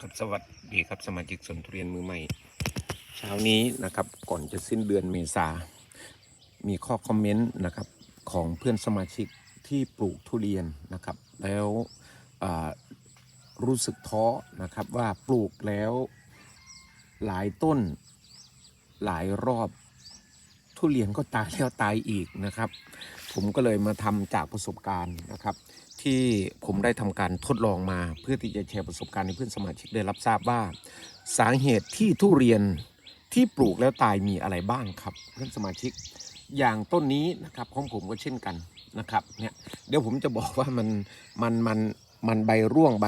ครับสวัสดีครับสมาชิกสวนทุเรียนมือใหม่ เช้านี้นะครับก่อนจะสิ้นเดือนเมษา มีข้อคอมเมนต์นะครับของเพื่อนสมาชิกที่ปลูกทุเรียนนะครับ แล้วรู้สึกท้อนะครับว่าปลูกแล้วหลายต้นหลายรอบทุเรียนก็ตายแล้วตายอีกนะครับ ผมก็เลยมาทำจากประสบการณ์นะครับ ที่ผมได้ทำการทดลองมา เพื่อที่จะแชร์ประสบการณ์ให้เพื่อนสมาชิกได้รับทราบว่า สาเหตุที่ทุเรียนที่ปลูกแล้วตายมีอะไรบ้างครับ เพื่อนสมาชิกอย่างต้นนี้นะครับของผมก็เช่นกันนะครับเนี่ยเดี๋ยวผมจะบอกว่ามันมันมันมันใบร่วงใบ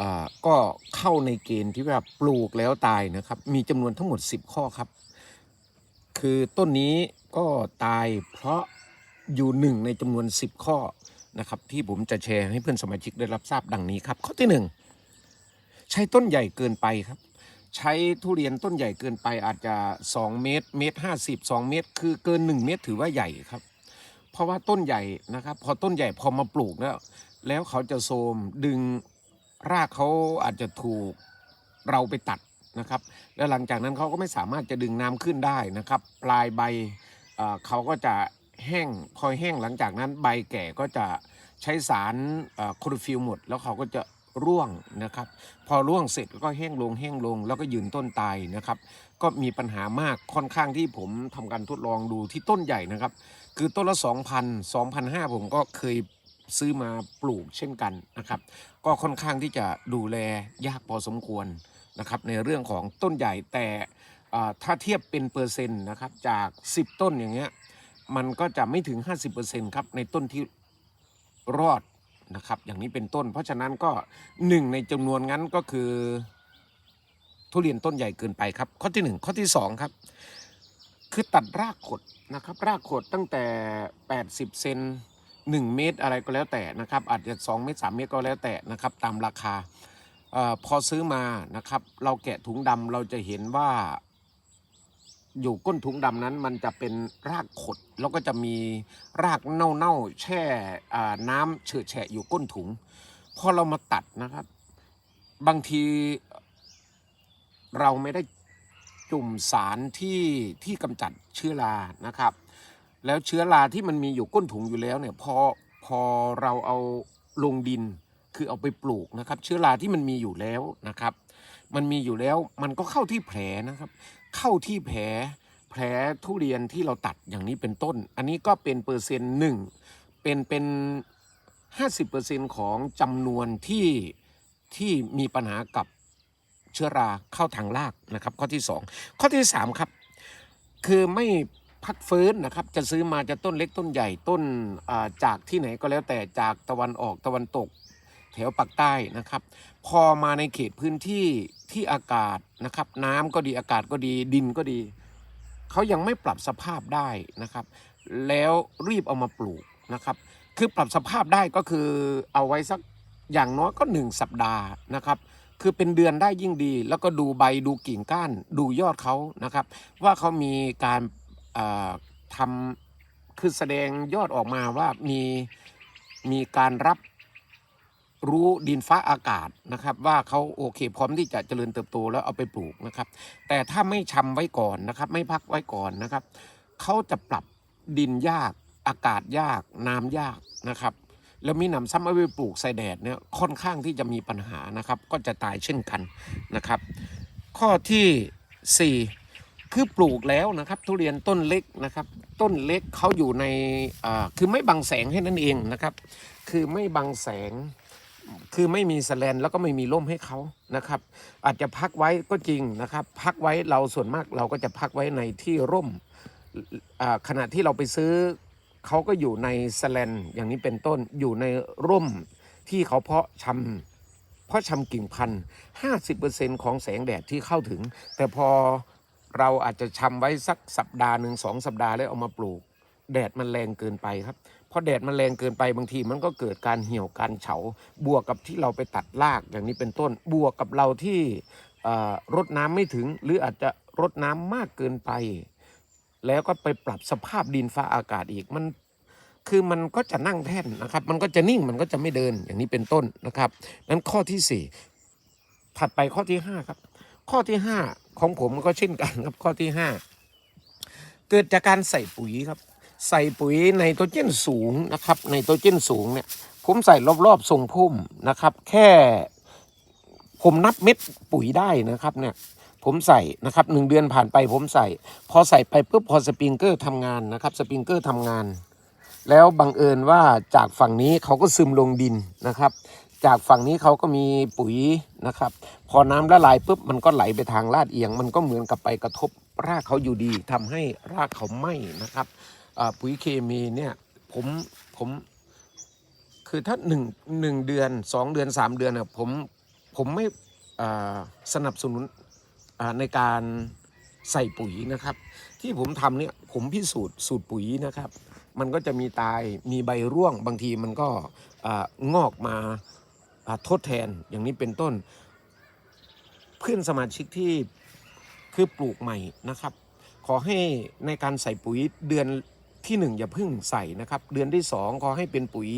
อ่าก็เข้าในเกณฑ์ที่ว่าปลูกแล้วตายนะครับ มีจำนวนทั้งหมด 10 ข้อครับ คือต้นนี้ก็ตายเพราะอยู่หนึ่งในจำนวน 10 ข้อ นะครับที่ผมจะแชร์ให้เพื่อนสมาชิกได้รับทราบดังนี้ครับ ข้อที่หนึ่งใช้ต้นใหญ่เกินไปครับ ใช้ทุเรียนต้นใหญ่เกินไปอาจจะ 2 เมตรเมตรห้าสิบสองเมตร คือเกิน 1 เมตรถือว่าใหญ่ครับ เพราะว่าต้นใหญ่นะครับ พอต้นใหญ่พอมาปลูกแล้ว แล้วเขาจะโทมดึงรากเขาอาจจะถูกเราไปตัดนะครับ แล้วหลังจากนั้นเขาก็ไม่สามารถจะดึงน้ำขึ้นได้นะครับ ปลายใบเขาก็จะ แห้งพอแห้งหลังจากนั้นใบแก่ก็จะใช้สารโคลอโรฟิลหมด แล้วเขาก็จะร่วงนะครับ พอร่วงเสร็จก็แห้งลงแห้งลง แล้วก็ยืนต้นตายนะครับ ก็มีปัญหามากค่อนข้างที่ผมทำการทดลองดูที่ต้นใหญ่นะครับ คือต้นละ2,000 2,500ผมก็เคยซื้อมาปลูกเช่นกันนะครับ ก็ค่อนข้างที่จะดูแลยากพอสมควรนะครับ ในเรื่องของต้นใหญ่แต่ถ้าเทียบเป็นเปอร์เซ็นต์นะครับจาก 10 ต้นอย่างเงี้ย มันก็จะไม่ถึง 50%ครับในต้นที่รอดนะครับ อย่างนี้เป็นต้น เพราะฉะนั้นก็หนึ่งในจำนวนนั้นก็คือ ทุเรียนต้นใหญ่เกินไปครับ ข้อที่หนึ่งข้อที่สองครับ คือตัดรากขดนะครับ รากขดตั้งแต่ 80 เซน1 เมตรอะไรก็แล้วแต่นะครับ อาจจะ 2 เมตร 3 เมตรก็แล้วแต่นะครับ ตามราคาออพอซื้อมานะครับ เราแกะถุงดำเราจะเห็นว่า อยู่ก้นถุงดำนั้นมันจะเป็นรากขด แล้วก็จะมีรากเน่าๆแช่น้ำเฉอะแฉะอยู่ก้นถุงพอเรามาตัดนะครับ บางทีเราไม่ได้จุ่มสารที่ที่กำจัดเชื้อรานะครับ แล้วเชื้อราที่มันมีอยู่ก้นถุงอยู่แล้วเนี่ยพอพอเราเอาลงดินคือเอาไปปลูกนะครับ เชื้อราที่มันมีอยู่แล้วนะครับ มันมีอยู่แล้วมันก็เข้าที่แผลนะครับ เข้าที่แผลแผลทุเรียนที่เราตัดอย่างนี้เป็นต้น อันนี้ก็เป็นเปอร์เซ็นต์หนึ่งเป็นเป็นห้าสิบเปอร์เซ็นต์ของจำนวนที่ที่มีปัญหากับเชื้อราเข้าทางรากนะครับ ข้อที่สองข้อที่สามครับ คือไม่พักฟื้นนะครับจะซื้อมาจะต้นเล็กต้นใหญ่ต้นจากที่ไหนก็แล้วแต่จากตะวันออกตะวันตก แถวปากใต้นะครับ พอมาในเขตพื้นที่ที่อากาศนะครับ น้ำก็ดีอากาศก็ดีดินก็ดี เขายังไม่ปรับสภาพได้นะครับ แล้วรีบเอามาปลูกนะครับ คือปรับสภาพได้ก็คือเอาไว้สักอย่างน้อยก็หนึ่งสัปดาห์นะครับ คือเป็นเดือนได้ยิ่งดี แล้วก็ดูใบดูกิ่งก้าน ดูยอดเขานะครับ ว่าเขามีการทำคือแสดงยอดออกมาว่ามีมีการรับ รู้ดินฟ้าอากาศนะครับ ว่าเขาโอเคพร้อมที่จะเจริญเติบโตแล้วเอาไปปลูกนะครับ แต่ถ้าไม่ชำไว้ก่อนนะครับ ไม่พักไว้ก่อนนะครับเขาจะปรับดินยาก อากาศยาก น้ำยากนะครับ แล้วมีหนำซ้ำเอาไปปลูกใส่แดดเนี่ยค่อนข้างที่จะมีปัญหานะครับ ก็จะตายเช่นกันนะครับ ข้อที่สี่คือปลูกแล้วนะครับทุเรียนต้นเล็กนะครับ ต้นเล็กเขาอยู่ในอ่าคือไม่บังแสงให้นั่นเองนะครับ คือไม่บังแสง คือไม่มีสแลนแล้วก็ไม่มีร่มให้เขานะครับ อาจจะพักไว้ก็จริงนะครับ พักไว้เราส่วนมากเราก็จะพักไว้ในที่ร่มขณะที่เราไปซื้อเขาก็อยู่ในสแลนอย่างนี้เป็นต้นอยู่ในร่มที่เขาเพาะชำเพาะชำกิ่งพันธุ์50%ของแสงแดดที่เข้าถึง แต่พอเราอาจจะชำไว้สักสัปดาห์หนึ่งสองสัปดาห์แล้วเอามาปลูก แดดมันแรงเกินไปครับ พราะแดดมันแรงเกินไปบางทีมันก็เกิดการเหี่ยวการเฉาบวกกับที่เราไปตัดรากอย่างนี้เป็นต้นบวกกับเราที่รดน้ำไม่ถึง หรืออาจจะรดน้ำมากเกินไป แล้วก็ไปปรับสภาพดินฟ้าอากาศอีกมันคือมันก็จะนั่งแท่นนะครับ มันก็จะนิ่งมันก็จะไม่เดินอย่างนี้เป็นต้นนะครับนั้นข้อที่สี่ถัดไปข้อที่ห้าครับ ข้อที่ห้าของผมก็เช่นกันครับข้อที่ห้าเกิดจากการใส่ปุ๋ยครับ ใส่ปุ๋ยไนโตรเจนสูงนะครับไนโตรเจนสูงเนี่ยผมใส่รอบๆทรงพุ่มนะครับ แค่ผมนับเม็ดปุ๋ยได้นะครับเนี่ยผมใส่นะครับหนึ่งเดือนผ่านไปผมใส่ พอใส่ไปปุ๊บพอสปริงเกอร์ทำงานนะครับสปริงเกอร์ทำงาน แล้วบังเอิญว่าจากฝั่งนี้เขาก็ซึมลงดินนะครับ จากฝั่งนี้เขาก็มีปุ๋ยนะครับ พอน้ำละลายปุ๊บมันก็ไหลไปทางลาดเอียง มันก็เหมือนกับไปกระทบรากเขาอยู่ดีทำให้รากเขาไหม้นะครับ ปุ๋ยเคมีเนี่ยผมผมคือถ้าหนึ่งหนึ่งเดือนสองเดือนสามเดือนนะผมผมไม่สนับสนุนในการใส่ปุ๋ยนะครับ ที่ผมทำเนี่ยผมพิสูจน์สูตรปุ๋ยนะครับ มันก็จะมีตายมีใบร่วงบางทีมันก็องอกมาทดแทนอย่างนี้เป็นต้น เพื่อนสมาชิกที่คือปลูกใหม่นะครับ ขอให้ในการใส่ปุ๋ยเดือน ที่หนึ่งอย่าเพิ่งใส่นะครับ เดือนที่สองขอให้เป็นปุ๋ย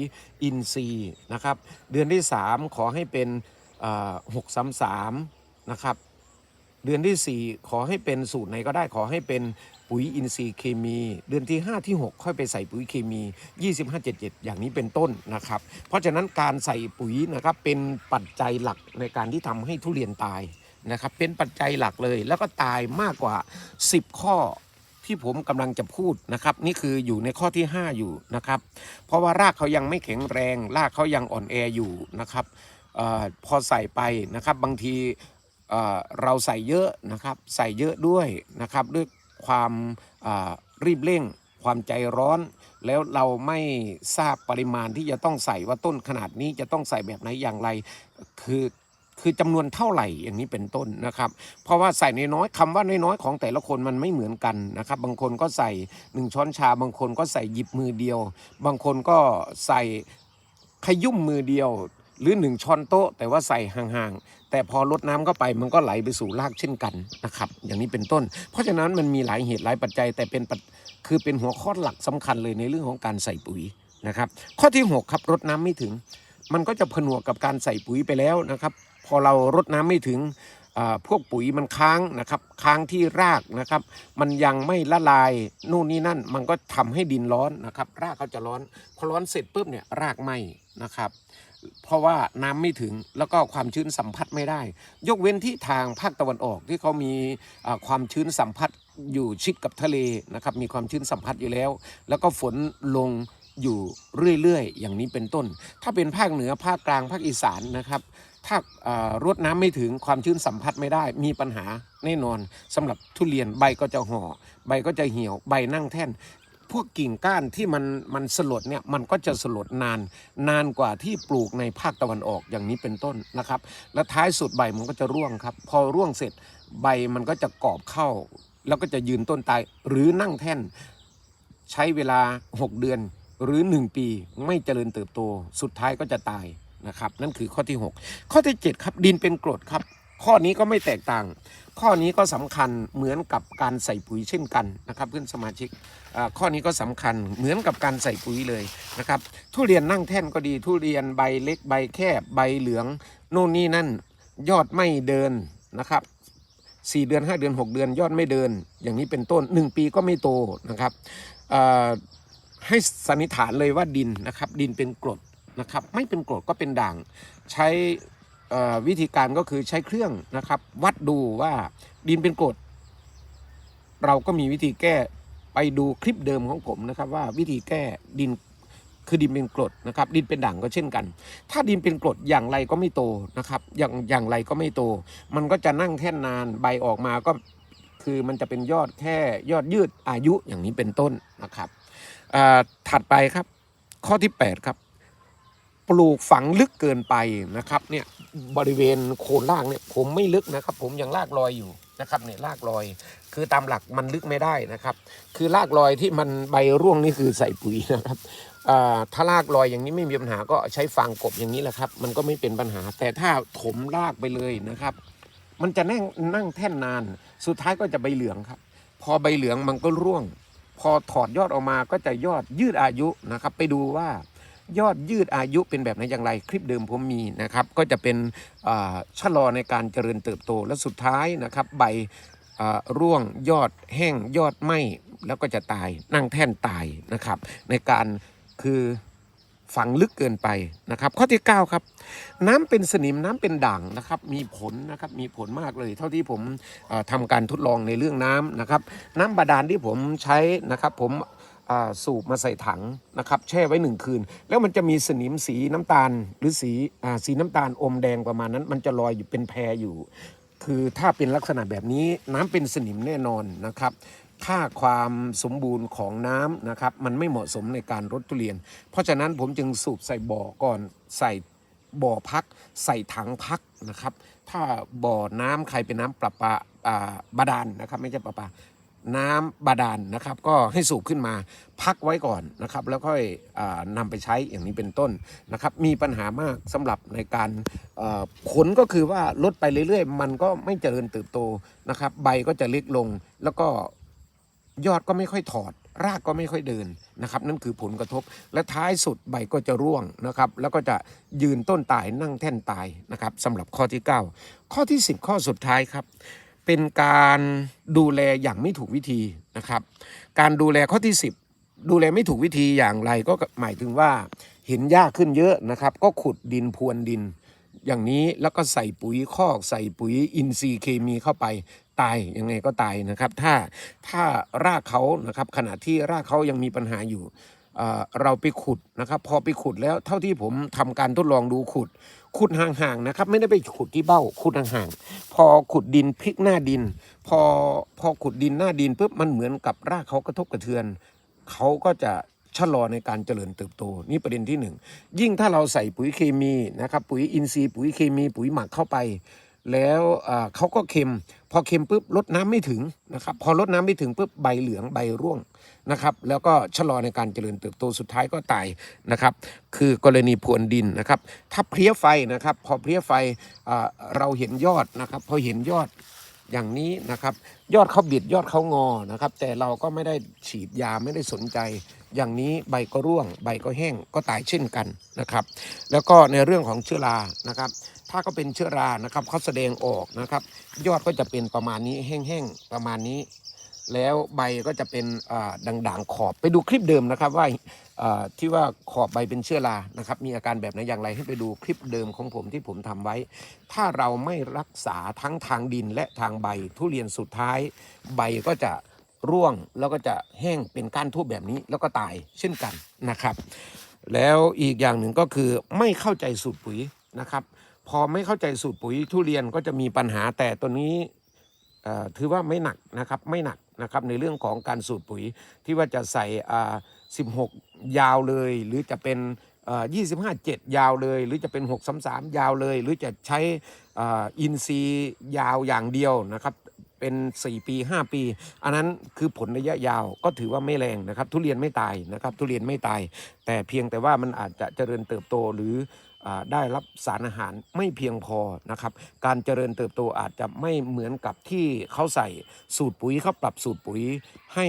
อินทรีย์นะครับ เดือนที่สามขอให้เป็นหกสามสามนะครับ เดือนที่ 4 ขอให้เป็นสูตรไหนก็ได้ขอให้เป็นปุ๋ยอินทรีย์เคมี เดือนที่ 5 ที่ 6 ค่อยไปใส่ปุ๋ยเคมี 25 77 อย่างนี้เป็นต้นนะครับ เพราะฉะนั้นการใส่ปุ๋ยนะครับเป็นปัจจัยหลักในการที่ทำให้ทุเรียนตายนะครับ เป็นปัจจัยหลักเลย แล้วก็ตายมากกว่า 10 ข้อ ที่ผมกำลังจะพูดนะครับ นี่คืออยู่ในข้อที่ 5 อยู่นะครับ เพราะว่ารากเขายังไม่แข็งแรง รากเขายังอ่อนแออยู่นะครับออพอใส่ไปนะครับบางทีเอ่อเราใส่เยอะนะครับใส่เยอะด้วยนะครับด้วยความรีบเร่งความใจร้อน แล้วเราไม่ทราบปริมาณที่จะต้องใส่ว่าต้นขนาดนี้จะต้องใส่แบบไหนอย่างไร คือ คือจำนวนเท่าไหร่อย่างนี้เป็นต้นนะครับ เพราะว่าใส่ในน้อยๆคำว่าน้อยๆของแต่ละคนมันไม่เหมือนกันนะครับ บางคนก็ใส่หนึ่งช้อนชา บางคนก็ใส่หยิบมือเดียว บางคนก็ใส่ขยุ่มมือเดียว หรือหนึ่งช้อนโต๊ะ แต่ว่าใส่ห่างๆ แต่พอลดน้ำเข้าไปมันก็ไหลไปสู่รากเช่นกันนะครับ อย่างนี้เป็นต้น เพราะฉะนั้นมันมีหลายเหตุหลายปัจจัย แต่เป็นปคือเป็นหัวข้อหลักสำคัญเลยในเรื่องของการใส่ปุ๋ยนะครับ ข้อที่ 6 ครับรดน้ำไม่ถึง มันก็จะผนวกกับการใส่ปุ๋ยไปแล้วนะครับ พอเรารดน้ำไม่ถึงพวกปุ๋ยมันค้างนะครับค้างที่รากนะครับ มันยังไม่ละลายนู่นนี่นั่น มันก็ทำให้ดินร้อนนะครับ รากเขาจะร้อนพอร้อนเสร็จปุ๊บเนี่ยรากไหมนะครับ เพราะว่าน้ำไม่ถึงแล้วก็ความชื้นสัมผัสไม่ได้ ยกเว้นที่ทางภาคตะวันออกที่เขามีความชื้นสัมผัสอยู่ชิดกับทะเลนะครับ มีความชื้นสัมผัสอยู่แล้ว แล้วก็ฝนลงอยู่เรื่อยๆ อย่างนี้เป็นต้น ถ้าเป็นภาคเหนือภาคกลางภาคอีสานนะครับ ถ้ารดน้ำไม่ถึงความชื้นสัมผัสไม่ได้ มีปัญหาแน่นอนสำหรับทุเรียนใบก็จะห่อ ใบก็จะเหี่ยวใบนั่งแท่น พวกกิ่งก้านที่มันมันสลดเนี่ยมันก็จะสลดนาน นานกว่าที่ปลูกในภาคตะวันออกอย่างนี้เป็นต้นนะครับ และท้ายสุดใบมันก็จะร่วงครับ พอร่วงเสร็จใบมันก็จะกรอบเข้า แล้วก็จะยืนต้นตายหรือนั่งแท่น ใช้เวลา 6 เดือนหรือ 1 ปีไม่เจริญเติบโต สุดท้ายก็จะตาย นะครับ นั่นคือข้อที่ 6 ข้อที่ 7 ครับดินเป็นกรดครับ ข้อนี้ก็ไม่แตกต่าง ข้อนี้ก็สำคัญเหมือนกับการใส่ปุ๋ยเช่นกันนะครับเพื่อนสมาชิกข้อนี้ก็สำคัญเหมือนกับการใส่ปุ๋ยเลยนะครับทุเรียนนั่งแท่นก็ดีทุเรียนใบเล็กใบแคบใบเหลืองโน่นนี่นั่นยอดไม่เดินนะครับสี่เดือนห้าเดือนหกเดือนยอดไม่เดิน อย่างนี้เป็นต้นหนึ่งปีก็ไม่โตนะครับให้สันนิษฐานเลยว่าดินนะครับ ดินเป็นกรด นะครับไม่เป็นกรดก็เป็นด่าง ใช้วิธีการก็คือใช้เครื่องนะครับ วัดดูว่าดินเป็นกรดเราก็มีวิธีแก้ไปดูคลิปเดิมของผมนะครับ ว่าวิธีแก้ดินคือดินเป็นกรดนะครับ ดินเป็นด่างก็เช่นกัน ถ้าดินเป็นกรดอย่างไรก็ไม่โตนะครับ อย่างอย่างไรก็ไม่โต มันก็จะนั่งแท่นนานใบออกมาก็คือมันจะเป็นยอดแค่ยอดยืดอายุอย่างนี้เป็นต้นนะครับถัดไปครับ ข้อที่ 8 ครับ ปลูกฝังลึกเกินไปนะครับเนี่ยบริเวณโคนรากเนี่ยผมไม่ลึกนะครับ ผมยังรากลอยอยู่นะครับเนี่ยรากลอย คือตามหลักมันลึกไม่ได้นะครับ คือรากลอยที่มันใบร่วงนี่คือใส่ปุ๋ยนะครับอ่าถ้ารากลอยอย่างนี้ไม่มีปัญหาก็ใช้ฟางกบอย่างนี้แหละครับ มันก็ไม่เป็นปัญหา แต่ถ้าถมรากไปเลยนะครับ มันจะนั่งนั่งแท่นนาน สุดท้ายก็จะใบเหลืองครับ พอใบเหลืองมันก็ร่วง พอถอดยอดออกมาก็จะยอดยืดอายุนะครับ ไปดูว่า ยอดยืดอายุเป็นแบบไหนอย่างไร คลิปเดิมผมมีนะครับ ก็จะเป็นชะลอในการเจริญเติบโตและสุดท้ายนะครับ ใบร่วงยอดแห้งยอดไหมแล้วก็จะตายนั่งแท่นตายนะครับ ในการคือฝังลึกเกินไปนะครับ ข้อที่ 9 ครับ น้ำเป็นสนิมน้ำเป็นด่างนะครับ มีผลนะครับมีผลมากเลย เท่าที่ผมทำการทดลองในเรื่องน้ำนะครับ น้ำบาดาลที่ผมใช้นะครับ ผม สูบมาใส่ถังนะครับ แช่ไว้หนึ่งคืน แล้วมันจะมีสนิมสีน้ำตาล หรือสีอสีน้ำตาลอมแดงประมาณนั้น มันจะลอยอยู่เป็นแพรอยู่ คือถ้าเป็นลักษณะแบบนี้น้ำเป็นสนิมแน่นอนนะครับค่าความสมบูรณ์ของน้ำนะครับ มันไม่เหมาะสมในการรดทุเรียน เพราะฉะนั้นผมจึงสูบใส่บ่อก่อนใส่บ่อพัก ใส่ถังพักนะครับ ถ้าบ่อน้ำใครเป็นน้ำประปาอ่าบาดาลนะครับ ไม่ใช่ประปา น้ำบาดาลนะครับ ก็ให้สูบขึ้นมาพักไว้ก่อนนะครับ แล้วค่อยอานำไปใช้อย่างนี้เป็นต้นนะครับ มีปัญหามากสำหรับในการผลก็คือว่าลดไปเรื่อยๆ มันก็ไม่เจริญเติบโตนะครับ ใบก็จะเล็กลงแล้วก็ยอดก็ไม่ค่อยถอด รากก็ไม่ค่อยเดินนะครับ นั่นคือผลกระทบ และท้ายสุดใบก็จะร่วงนะครับ แล้วก็จะยืนต้นตายนั่งแท่นตายนะครับสำหรับข้อที่ 9 ข้อที่ 10 ข้อสุดท้ายครับ เป็นการดูแลอย่างไม่ถูกวิธีนะครับ การดูแลข้อที่ 10 ดูแลไม่ถูกวิธีอย่างไรก็หมายถึงว่าเห็นหญ้าขึ้นเยอะนะครับ ก็ขุดดินพรวนดิน อย่างนี้แล้วก็ใส่ปุ๋ยคอกใส่ปุ๋ยอินทรีย์เคมีเข้าไปตายยังไงก็ตายนะครับ ถ้าถ้ารากเขานะครับขณะที่รากเขายังมีปัญหาอยู่ เราไปขุดนะครับ พอไปขุดแล้วเท่าที่ผมทำการทดลองดูขุด ขุดห่างๆนะครับ ไม่ได้ไปขุดที่เบ้าขุดห่างๆพอขุดดินพลิกหน้าดิน พอพอขุดดินหน้าดินปุ๊บมันเหมือนกับรากเขากระทบกระเทือนเขาก็จะชะลอในการเจริญเติบโตนี่ประเด็นที่หนึ่งยิ่งถ้าเราใส่ปุ๋ยเคมีนะครับปุ๋ยอินทรีย์ปุ๋ยเคมีปุ๋ยหมักเข้าไป แล้วเขาก็เค็ม พอเค็มปุ๊บลดน้ำไม่ถึงนะครับพอลดน้ำไม่ถึงปุ๊บใบเหลืองใบร่วงนะครับแล้วก็ชะลอในการเจริญเติบโตสุดท้ายก็ตายนะครับ คือกรณีพวนดินนะครับ ถ้าเพลี้ยไฟนะครับ พอเพลี้ยไฟเราเห็นยอดนะครับ พอเห็นยอดอย่างนี้นะครับ ยอดเขาบิดยอดเขางอนะครับ แต่เราก็ไม่ได้ฉีดยาไม่ได้สนใจ อย่างนี้ใบก็ร่วง ใบก็แห้งก็ตายเช่นกันนะครับ แล้วก็ในเรื่องของเชื้อรานะครับ ถ้าก็เป็นเชื้อรานะครับเขาแสดงออกนะครับ ยอดก็จะเป็นประมาณนี้แห้งๆประมาณนี้ แล้วใบก็จะเป็นด่างๆขอบไปดูคลิปเดิมนะครับว่าที่ว่าขอบใบเป็นเชื้อรานะครับ มีอาการแบบไหนอย่างไรให้ไปดูคลิปเดิมของผมที่ผมทำไว้ ถ้าเราไม่รักษาทั้งทางดินและทางใบทุเรียนสุดท้าย ใบก็จะร่วงแล้วก็จะแห้งเป็นก้านทูบแบบนี้แล้วก็ตายเช่นกันนะครับ แล้วอีกอย่างหนึ่งก็คือไม่เข้าใจสูตรปุ๋ยนะครับ พอไม่เข้าใจสูตรปุ๋ยทุเรียนก็จะมีปัญหาแต่ตัวนี้ถือว่าไม่หนักนะครับไม่หนักนะครับในเรื่องของการสูตรปุ๋ยที่ว่าจะใส่16ยาวเลย หรือจะเป็นเอ่อ25 7ยาวเลย หรือจะเป็น6 3 3ยาวเลย หรือจะใช้อินซียาวอย่างเดียวนะครับเป็น 4 ปี 5 ปี อันนั้นคือผลระยะยาวก็ถือว่าไม่แรงนะครับ ทุเรียนไม่ตายนะครับ ทุเรียนไม่ตาย แต่เพียงแต่ว่ามันอาจจะเจริญเติบโตหรือ ได้รับสารอาหารไม่เพียงพอนะครับ การเจริญเติบโตอาจจะไม่เหมือนกับที่เขาใส่สูตรปุ๋ยเขาปรับสูตรปุ๋ยให้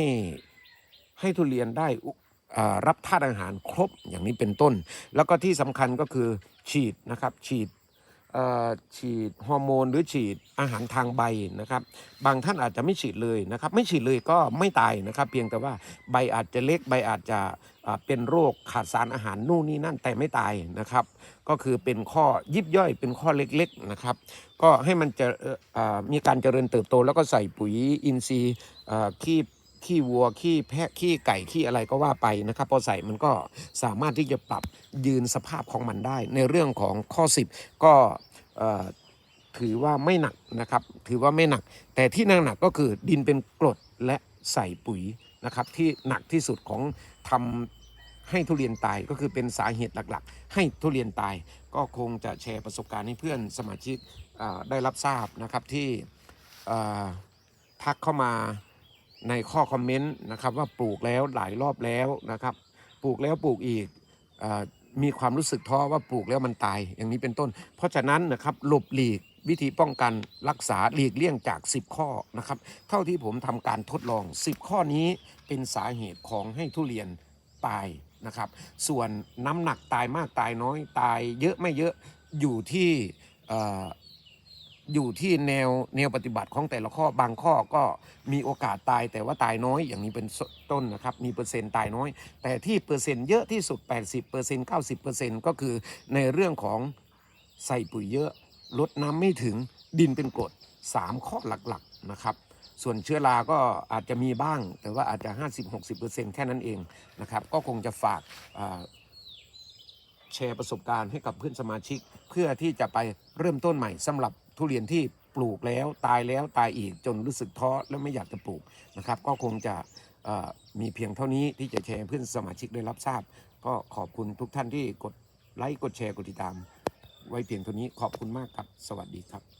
ให้ทุเรียนได้อุอ่ารับธาตุอาหารครบอย่างนี้เป็นต้น แล้วก็ที่สำคัญก็คือฉีดนะครับฉีด ฉีดฮอร์โมนหรือฉีดอาหารทางใบนะครับ บางท่านอาจจะไม่ฉีดเลยนะครับ ไม่ฉีดเลยก็ไม่ตายนะครับ เพียงแต่ว่าใบอาจจะเล็กใบอาจจะเป็นโรคขาดสารอาหารนู่นนี่นั่นแต่ไม่ตายนะครับ ก็คือเป็นข้อยิบย่อยเป็นข้อเล็กๆนะครับ ก็ให้มันจะมีการเจริญเติบโตแล้วก็ใส่ปุ๋ยอินทรีย์ขี้ ขี้วัวขี้แพะขี้ไก่ขี้อะไรก็ว่าไปนะครับพอใส่มันก็สามารถที่จะปรับยืนสภาพของมันได้ ในเรื่องของข้อ 10 ก็ถือว่าไม่หนักนะครับ ถือว่าไม่หนัก แต่ที่หนักหนักก็คือดินเป็นกรดและใส่ปุ๋ยนะครับ ที่หนักที่สุดของทำให้ทุเรียนตายก็คือเป็นสาเหตุหลักๆ ให้ทุเรียนตาย ก็คงจะแชร์ประสบการณ์ให้เพื่อนสมาชิกได้รับทราบนะครับที่ทักเข้ามา ในข้อคอมเมนต์นะครับว่าปลูกแล้วหลายรอบแล้วนะครับ ปลูกแล้วปลูกอีกอมีความรู้สึกท้อว่าปลูกแล้วมันตายอย่างนี้เป็นต้น เพราะฉะนั้นนะครับหลบหลีกวิธีป้องกันรักษาหลีกเลี่ยงจาก 10 ข้อนะครับเท่าที่ผมทำการทดลอง 10 ข้อนี้เป็นสาเหตุของให้ทุเรียนตายนะครับส่วนน้ำหนักตายมากตายน้อยตายเยอะไม่เยอะอยู่ที่ อยู่ที่แนวแนวปฏิบัติของแต่ละข้อบางข้อก็มีโอกาสตายแต่ว่าตายน้อยอย่างนี้เป็นต้นนะครับ มีเปอร์เซ็นต์ตายน้อย แต่ที่เปอร์เซ็นต์เยอะที่สุด 80% 90%ก็คือในเรื่องของใส่ปุ๋ยเยอะลดน้ำไม่ถึงดินเป็นกรด3 ข้อหลักๆนะครับ ส่วนเชื้อราก็อาจจะมีบ้าง แต่ว่าอาจจะ 50-60%แค่นั้นเองนะครับ ก็คงจะฝากแชร์ประสบการณ์ให้กับเพื่อนสมาชิก เพื่อที่จะไปเริ่มต้นใหม่สำหรับ ทุเรียนที่ปลูกแล้วตายแล้วตายอีกจนรู้สึกท้อและไม่อยากจะปลูกนะครับ ก็คงจะมีเพียงเท่านี้ที่จะแชร์เพื่อนสมาชิกได้รับทราบ ก็ขอบคุณทุกท่านที่กดไลค์กดแชร์กดติดตาม ไว้เพียงเท่านี้ขอบคุณมากครับ สวัสดีครับ